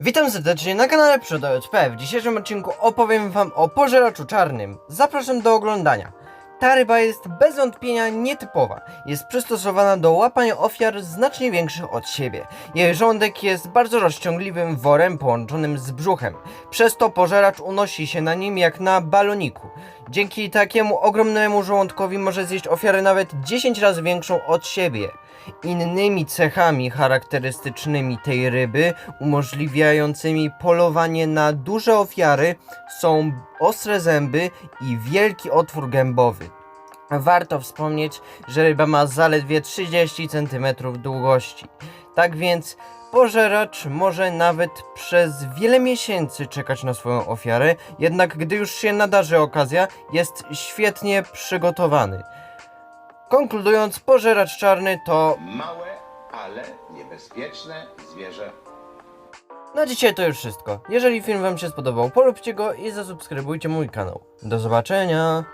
Witam serdecznie na kanale Przodo.p. W dzisiejszym odcinku opowiem wam o pożeraczu czarnym. Zapraszam do oglądania. Ta ryba jest bez wątpienia nietypowa. Jest przystosowana do łapania ofiar znacznie większych od siebie. Jej żołądek jest bardzo rozciągliwym worem połączonym z brzuchem. Przez to pożeracz unosi się na nim jak na baloniku. Dzięki takiemu ogromnemu żołądkowi może zjeść ofiarę nawet 10 razy większą od siebie. Innymi cechami charakterystycznymi tej ryby, umożliwiającymi polowanie na duże ofiary, są ostre zęby i wielki otwór gębowy. Warto wspomnieć, że ryba ma zaledwie 30 cm długości. Tak więc pożeracz może nawet przez wiele miesięcy czekać na swoją ofiarę, jednak gdy już się nadarzy okazja, jest świetnie przygotowany. Konkludując, pożeracz czarny to Małe, ale niebezpieczne zwierzę. Na dzisiaj to już wszystko. Jeżeli film Wam się spodobał, polubcie go i zasubskrybujcie mój kanał. Do zobaczenia!